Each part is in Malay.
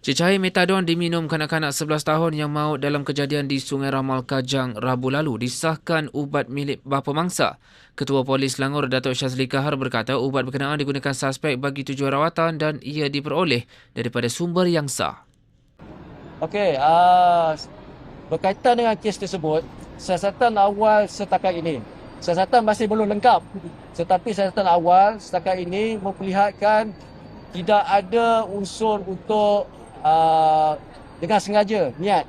Cecair metadon diminum kanak-kanak 11 tahun yang maut dalam kejadian di Sungai Ramal Kajang Rabu lalu disahkan ubat milik bapa mangsa. Ketua Polis Selangor Datuk Syazli Kahar berkata ubat berkenaan digunakan suspek bagi tujuan rawatan dan ia diperoleh daripada sumber yang sah. Okey, uh, berkaitan dengan kes tersebut, siasatan awal setakat ini. Siasatan masih belum lengkap. Tetapi siasatan awal setakat ini memperlihatkan tidak ada unsur untuk uh, dengan sengaja niat.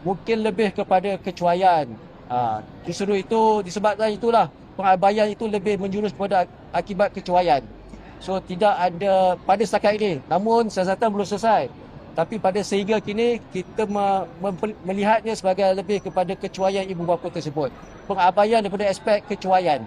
Mungkin lebih kepada kecuaian. Uh, disuruh itu disebabkan itulah pengabaian itu lebih menjurus kepada akibat kecuaian. So tidak ada pada setakat ini namun siasatan belum selesai. Tapi pada sehingga kini kita me- melihatnya sebagai lebih kepada kecuaian ibu bapa tersebut. Pengabaian daripada aspek kecuaian.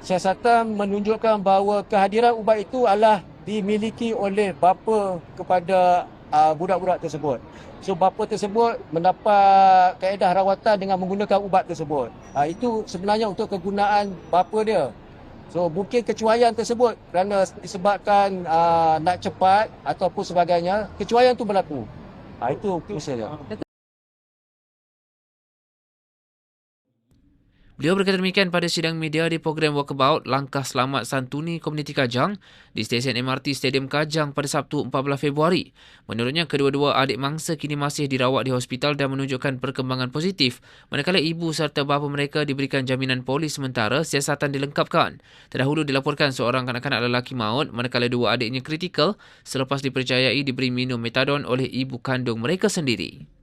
Siasatan menunjukkan bahawa kehadiran ubat itu adalah dimiliki oleh bapa kepada uh, budak-budak tersebut. So bapa tersebut mendapat kaedah rawatan dengan menggunakan ubat tersebut. Uh, itu sebenarnya untuk kegunaan bapa dia. So mungkin kecuaian tersebut kerana disebabkan uh, nak cepat ataupun sebagainya, kecuaian itu berlaku. Uh, itu misalnya. Beliau berkata demikian pada sidang media di program Walkabout Langkah Selamat Santuni Komuniti Kajang di stesen MRT Stadium Kajang pada Sabtu 14 Februari. Menurutnya, kedua-dua adik mangsa kini masih dirawat di hospital dan menunjukkan perkembangan positif manakala ibu serta bapa mereka diberikan jaminan polis sementara siasatan dilengkapkan. Terdahulu dilaporkan seorang kanak-kanak lelaki maut manakala dua adiknya kritikal selepas dipercayai diberi minum metadon oleh ibu kandung mereka sendiri.